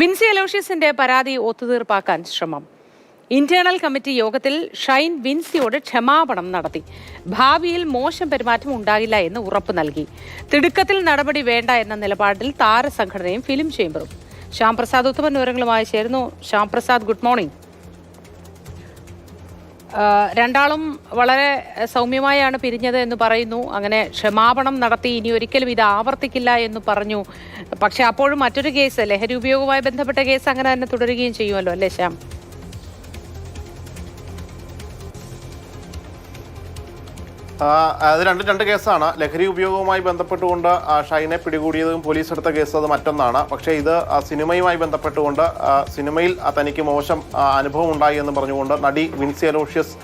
വിൻസി അലോഷ്യസിന്റെ പരാതി ഒത്തുതീർപ്പാക്കാൻ ശ്രമം. Internal committee യോഗത്തിൽ ഷൈൻ വിൻസിയോട് ക്ഷമാപണം നടത്തി. ഭാവിയിൽ മോശം പെരുമാറ്റം ഉണ്ടാകില്ല എന്ന് ഉറപ്പ് നൽകി. തിടുക്കത്തിൽ നടപടി വേണ്ട എന്ന നിലപാടിൽ താരസംഘടനയും ഫിലിം ചേംബറും. ശ്യാം പ്രസാദ് ഉത്തമൻ വിവരങ്ങളുമായി ചേരുന്നു. Shyam Prasad good morning. രണ്ടാളും വളരെ സൗമ്യമായാണ് പിരിഞ്ഞത് എന്ന് പറയുന്നു. അങ്ങനെ ക്ഷമാപണം നടത്തി ഇനി ഒരിക്കലും ഇത് ആവർത്തിക്കില്ല എന്ന് പറഞ്ഞു. പക്ഷെ അപ്പോഴും മറ്റൊരു കേസ് ലഹരി ഉപയോഗവുമായി ബന്ധപ്പെട്ട കേസ് അങ്ങനെ തന്നെ തുടരുകയും ചെയ്യുമല്ലോ അല്ലേ ശ്യാം? അത് രണ്ടും രണ്ട് കേസാണ്. ലഹരി ഉപയോഗവുമായി ബന്ധപ്പെട്ടുകൊണ്ട് ഷൈനെ പിടികൂടിയതും പോലീസ് എടുത്ത കേസ് അത് മറ്റൊന്നാണ്. പക്ഷേ ഇത് സിനിമയുമായി ബന്ധപ്പെട്ടുകൊണ്ട് സിനിമയിൽ തനിക്ക് മോശം അനുഭവം ഉണ്ടായി എന്ന് പറഞ്ഞുകൊണ്ട് നടി വിൻസി അലോഷ്യസ്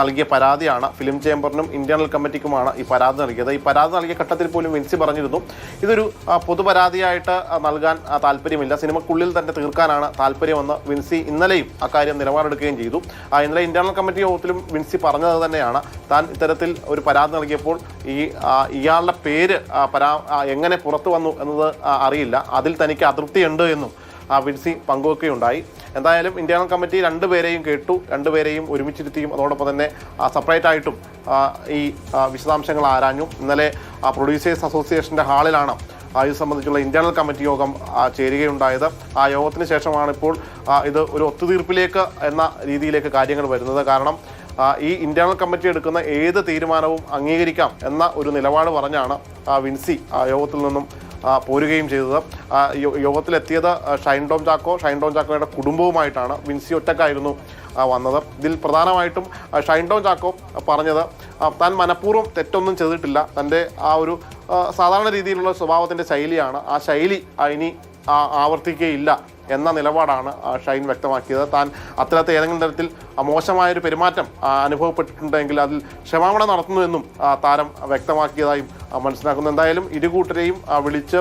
നൽകിയ പരാതിയാണ്. ഫിലിം ചേംബറിനും ഇന്റേണൽ കമ്മിറ്റിക്കുമാണ് ഈ പരാതി നൽകിയത്. ഈ പരാതി നൽകിയ ഘട്ടത്തിൽ പോലും വിൻസി പറഞ്ഞിരുന്നു ഇതൊരു പൊതു പൊതുപരാതിയായിട്ട് നൽകാൻ താല്പര്യമില്ല. സിനിമക്കുള്ളിൽ തന്നെ തീർക്കാനാണ് താല്പര്യമെന്ന് വിൻസി ഇന്നലെയും അക്കാര്യം നിലപാടെടുക്കുകയും ചെയ്തു. ഇന്നലെ ഇന്റേണൽ കമ്മിറ്റി യോഗത്തിലും വിൻസി പറഞ്ഞത് തന്നെയാണ്. താൻ ഇത്തരത്തിൽ ഒരു പരാതി നൽകിയപ്പോൾ ഈ ഇയാളുടെ പേര് പരാ എങ്ങനെ പുറത്തു വന്നു എന്നത് അറിയില്ല. അതിൽ തനിക്ക് അതൃപ്തിയുണ്ട് എന്നും ആ, വിൻസി പങ്കുവെക്കുകയുണ്ടായി. എന്തായാലും ഇന്റേണൽ കമ്മിറ്റി രണ്ടുപേരെയും കേട്ടു. രണ്ടുപേരെയും ഒരുമിച്ചിരുത്തിയും. അതോടൊപ്പം തന്നെ സെപ്പറേറ്റ് ആയിട്ടും ഈ വിശദാംശങ്ങൾ ആരാഞ്ഞു. ഇന്നലെ പ്രൊഡ്യൂസേഴ്സ് അസോസിയേഷന്റെ ഹാളിലാണ് ഇത് സംബന്ധിച്ചുള്ള ഇന്റേണൽ കമ്മിറ്റി യോഗം ചേരുകയുണ്ടായത്. ആ യോഗത്തിന് ശേഷമാണ് ഇപ്പോൾ ഇത് ഒരു ഒത്തുതീർപ്പിലേക്ക് എന്ന രീതിയിലേക്ക് കാര്യങ്ങൾ വരുന്നത്. കാരണം ഈ ഇന്റേണൽ കമ്മിറ്റി എടുക്കുന്ന ഏത് തീരുമാനവും അംഗീകരിക്കാം എന്ന ഒരു നിലപാട് പറഞ്ഞാണ് വിൻസി യോഗത്തിൽ നിന്നും പോരുകയും ചെയ്തത്. യോഗത്തിലെത്തിയത് ഷൈൻ ടോം ചാക്കോ. ഷൈൻ ടോം ചാക്കോയുടെ കുടുംബവുമായിട്ടാണ് വിൻസി ഒറ്റക്കായിരുന്നു വന്നത്. ഇതിൽ പ്രധാനമായിട്ടും ഷൈൻ ടോം ചാക്കോ പറഞ്ഞത് താൻ മനഃപൂർവം തെറ്റൊന്നും ചെയ്തിട്ടില്ല. തന്റെ ആ ഒരു സാധാരണ രീതിയിലുള്ള സ്വഭാവത്തിന്റെ ശൈലിയാണ്. ആ ശൈലി ഇനി ആവർത്തിക്കുകയില്ല എന്ന നിലപാടാണ് ഷൈൻ വ്യക്തമാക്കിയത്. താൻ അത്തരത്തിൽ ഏതെങ്കിലും തരത്തിൽ മോശമായൊരു പെരുമാറ്റം അനുഭവപ്പെട്ടിട്ടുണ്ടെങ്കിൽ അതിൽ ക്ഷമാപണം നടത്തുന്നുവെന്നും താരം വ്യക്തമാക്കിയതായും മനസ്സിലാക്കുന്നു. എന്തായാലും ഇരു കൂട്ടരെയും വിളിച്ച്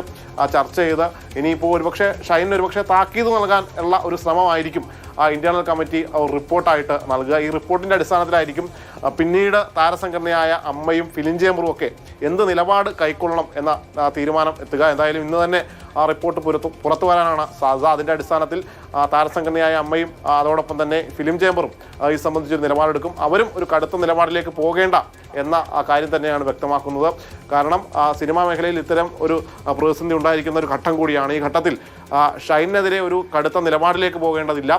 ചർച്ച ചെയ്ത് ഇനിയിപ്പോൾ ഒരുപക്ഷെ ഷൈനിന് ഒരുപക്ഷെ താക്കീത് നൽകാൻ ഉള്ള ഒരു ശ്രമമായിരിക്കും ഇന്റേണൽ കമ്മിറ്റി റിപ്പോർട്ടായിട്ട് നൽകുക. ഈ റിപ്പോർട്ടിന്റെ അടിസ്ഥാനത്തിലായിരിക്കും ആ, പിന്നീട് താരസംഘടനയായ അമ്മയും ഫിലിം ചേമ്പറും ഒക്കെ എന്ത് നിലപാട് കൈക്കൊള്ളണം എന്ന തീരുമാനം എത്തുക. എന്തായാലും ഇന്ന് തന്നെ ആ റിപ്പോർട്ട് പുറത്തു പുറത്തു വരാനാണ് സാധ്യത. അതിന്റെ അടിസ്ഥാനത്തിൽ ആ, താരസംഘടനയായ അമ്മയും അതോടൊപ്പം തന്നെ ഫിലിം ചേമ്പറും ഈ ഇത് സംബന്ധിച്ചൊരു നിലപാടെടുക്കും. അവരും ഒരു കടുത്ത നിലപാടിലേക്ക് പോകേണ്ട എന്ന ആ കാര്യം തന്നെയാണ് വ്യക്തമാക്കുന്നത്. കാരണം ആ, സിനിമാ മേഖലയിൽ ഇത്തരം ഒരു ആ, പ്രതിസന്ധി ഉണ്ടായിരിക്കുന്ന ഒരു ഘട്ടം കൂടിയാണ്. ഈ ഘട്ടത്തിൽ ആ, ഷൈനെതിരെ ഒരു കടുത്ത നിലപാടിലേക്ക് പോകേണ്ടതില്ല.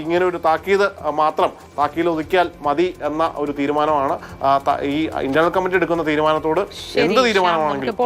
ഇങ്ങനെ ഒരു താക്കീത് മാത്രം താക്കീത് ഒതുക്കിയാൽ മതി എന്ന ഒരു തീരുമാനമാണ് ഈ ഇന്റർണൽ കമ്മിറ്റി എടുക്കുന്ന തീരുമാനത്തോട് എന്ത് തീരുമാനമാണെങ്കിലും